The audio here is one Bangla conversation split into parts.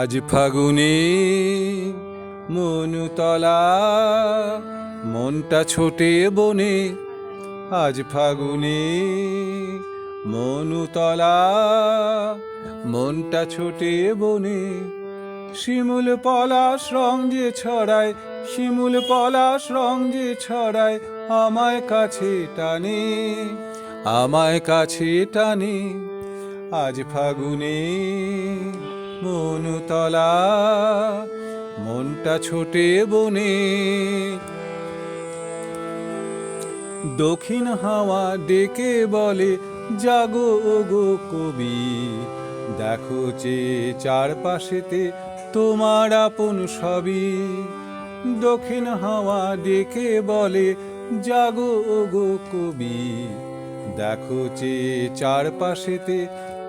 আজ ফাগুনে মনুতলা মনটা ছোটে বনে। আজ ফাগুনে মনুতলা মনটা ছোটে বনে। শিমুল পলাশ রং যে ছড়ায়, শিমুল পলাশ রং যে ছড়ায়, আমায় কাছে টানে, আমায় কাছে টানে। আজ ফাগুনে মনুতলা মনটা ছোটে বনে। দক্ষিণ হাওয়া ডেকে বলে, জাগো ওগো কবি, দেখো যে চারপাশেতে তোমার আপন সবই। দক্ষিণ হাওয়া ডেকে বলে, জাগো ওগো কবি, দেখো যে চারপাশেতে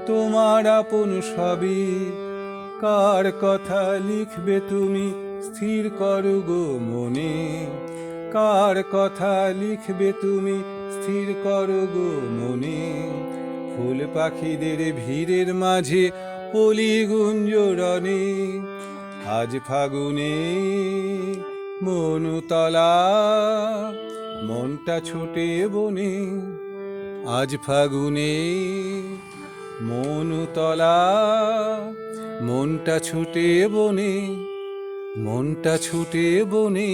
তোমার আপন সবই। কার কথা লিখবে তুমি, স্থির করো গো মনে। কার কথা লিখবে তুমি, স্থির করো গো মনে। ফুল পাখিদের ভিড়ের মাঝে অলি গুঞ্জরণে, আজ ফাগুনে মনুতলা, মনটা ছোটে বনে। আজ ফাগুনে মনুতলা মনটা ছুটে বনে মনটা ছুটে বনে।